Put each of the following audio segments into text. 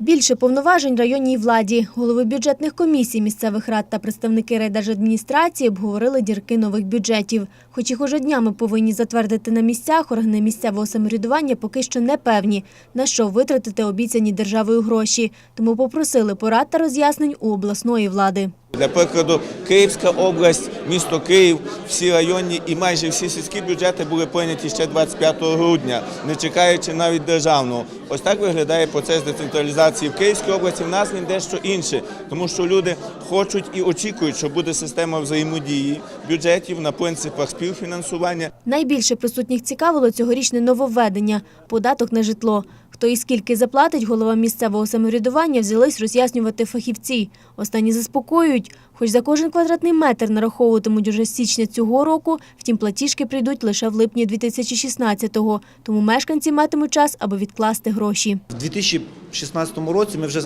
Більше повноважень районній владі. Голови бюджетних комісій місцевих рад та представники райдержадміністрації обговорили дірки нових бюджетів. Хоч їх уже днями повинні затвердити на місцях, органи місцевого самоврядування поки що не певні, на що витратити обіцяні державою гроші. Тому попросили порад та роз'яснень у обласної влади. Для прикладу, Київська область, місто Київ, всі районні і майже всі сільські бюджети були прийняті ще 25 грудня, не чекаючи навіть державного. Ось так виглядає процес децентралізації в Київській області. В нас він дещо інше, тому що люди хочуть і очікують, що буде система взаємодії бюджетів на принципах співфінансування. Найбільше присутніх цікавило цьогорічне нововведення – податок на житло. Хто і скільки заплатить, голова місцевого самоврядування взялись роз'яснювати фахівці. Останні заспокоюють, хоч за кожен квадратний метр нараховуватимуть уже з січня цього року, втім платіжки прийдуть лише в липні 2016-го. Тому мешканці матимуть час, аби відкласти гроші. В 2016 році ми вже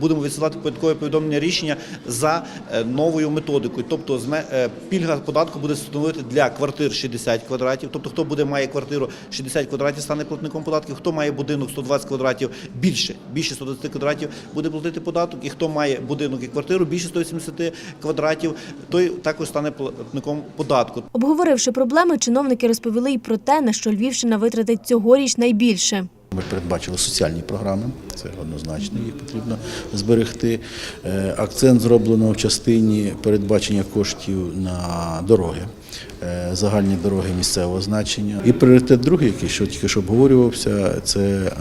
будемо відсилати податкове повідомлення рішення за е, новою методикою. Тобто е, пільга податку буде становити для квартир 60 квадратів. Тобто, хто буде має квартиру 60 квадратів, стане платником податків. Хто має будинок 120 квадратів більше, більше 120 квадратів, буде платити податок. І хто має будинок і квартиру більше 180 квадратів, той також стане платником податку. Обговоривши проблеми, чиновники розповіли й про те, на що Львівщина витратить цьогоріч найбільше. Ми передбачили соціальні програми, це однозначно, їх потрібно зберегти. Е, Акцент зроблено в частині передбачення коштів на дороги, е, загальні дороги місцевого значення. І пріоритет другий, який що тільки що обговорювався, це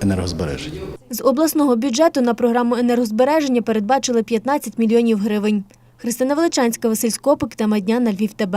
енергозбереження. З обласного бюджету на програму енергозбереження передбачили 15 мільйонів гривень. Христина Величанська, Василь Скопик, тема дня на Львів ТБ.